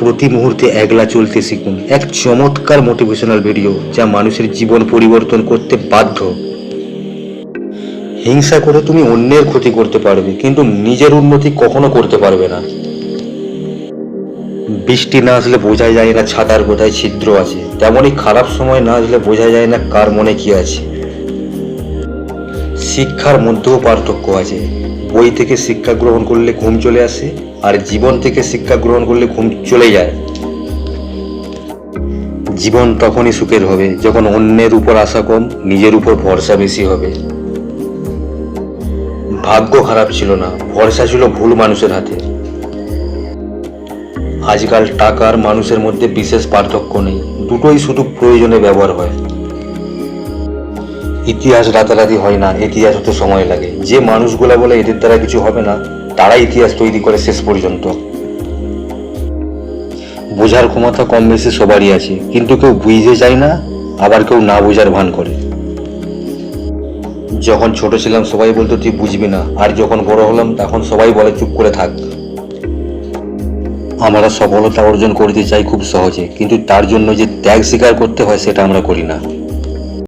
প্রতি মুহূর্তে একলা চলতে শিখুন। এক চমৎকার মোটিভেশনাল ভিডিও যা মানুষের জীবন পরিবর্তন করতে বাধ্য। হিংসা করে তুমি অন্যের ক্ষতি করতে পারবে, কিন্তু নিজের উন্নতি কখনো করতে পারবে না। বৃষ্টি না আসলে বোঝা যায় না ছাতার কোথায় ছিদ্র আছে। তেমনই খারাপ সময় না আসলে বোঝা যায় না কার মনে কি আছে। শিক্ষার মধ্যেও পার্থক্য আছে। বই থেকে শিক্ষা গ্রহণ করলে ঘুম চলে আসে আর জীবন থেকে শিক্ষা গ্রহণ করলে ঘুম চলে যায়। জীবন তখনই সুখের হবে যখন অন্যের উপর আশা কম, নিজের উপর ভরসা বেশি হবে। ভাগ্য খারাপ ছিল না, ভরসা ছিল ভুল মানুষের হাতে। আজকাল টাকার মানুষের মধ্যে বিশেষ পার্থক্য নেই, দুটোই শুধু প্রয়োজনে ব্যবহার হয়। ইতিহাস রাতারাতি হয় না, ইতিহাস হতে সময় লাগে। যে মানুষগুলা বলে এদের দ্বারা কিছু হবে না তারা ইতিহাস তৈরি করে শেষ পর্যন্ত। বোঝার ক্ষমতা কম বেশি সবারই আছে, কিন্তু কেউ বুঝতে চায় না, আবার কেউ না বোঝার ভান করে। যখন ছোট ছিলাম, সবাই বলতো, তুই বুঝবি না। আর যখন বড় হলাম, তখন সবাই বলে, চুপ করে থাক। আমরা সফলতা অর্জন করতে চাই খুব সহজে, কিন্তু তার জন্য যে ত্যাগ স্বীকার করতে হয়, সেটা আমরা করি না।